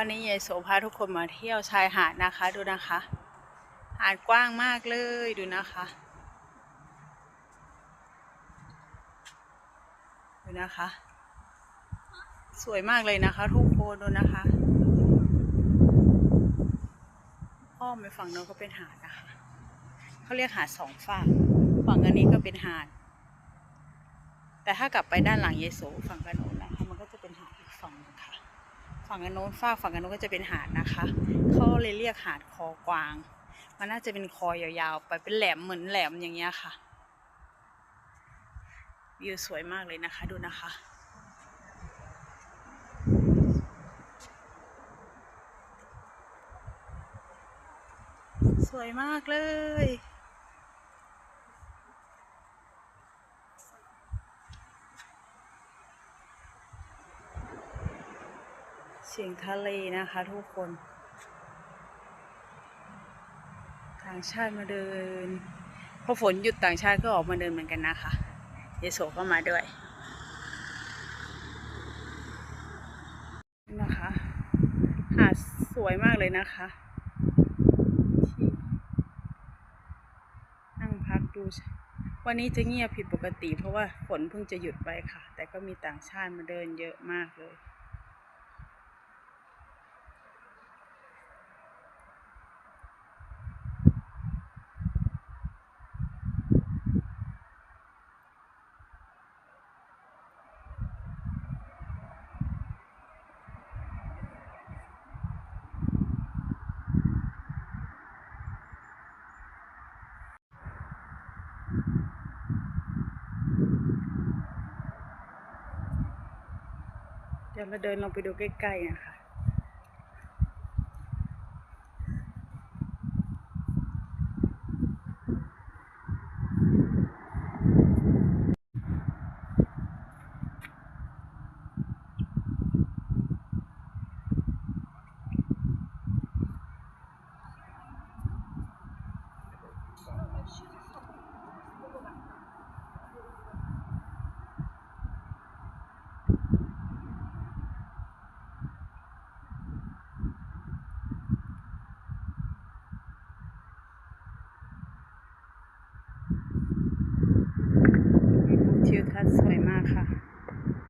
วันนี้ยายโสพาทุกคนมาเที่ยวชายหาดนะคะ ดูนะคะ หาดกว้างมากเลยดูนะคะ ดูนะคะ สวยมากเลยนะคะ ทุกคนดูนะคะอ้อมไปฝั่งโน้นก็เป็นหาดนะคะเขาเรียกหาดสองฝั่งฝั่งอันนี้ก็เป็นหาด แต่ถ้ากลับไปด้านหลังเยโสฝั่งกันโน้นนะคะ มันก็จะเป็นหาดอีกฝั่งนึง ฝั่งกันโน้นฝากฝั่งกันโน้นก็จะเป็นหาดนะคะ เขาเลยเรียกหาดคอกวาง มันน่าจะเป็นคอยาวๆ ไปเป็นแหลมเหมือนแหลมอย่างเงี้ยค่ะ วิวสวยมากเลยนะคะดูนะคะสวยมากเลย สียงทะเลนะคะทุกคน ต่างชาติมาเดินพอฝนหยุดต่างชาติก็ออกมาเดินเหมือนกันนะคะเยโสก็มาด้วยนี่นะคะ หาดสวยมากเลยนะคะที่นั่งพักดูวันนี้จะเงียบผิดปกติเพราะว่าฝนเพิ่งจะหยุดไปค่ะ แต่ก็มีต่างชาติมาเดินเยอะมากเลย เดี๋ยวเราเดินลงไปดูใกล้ๆนะคะ นะคะ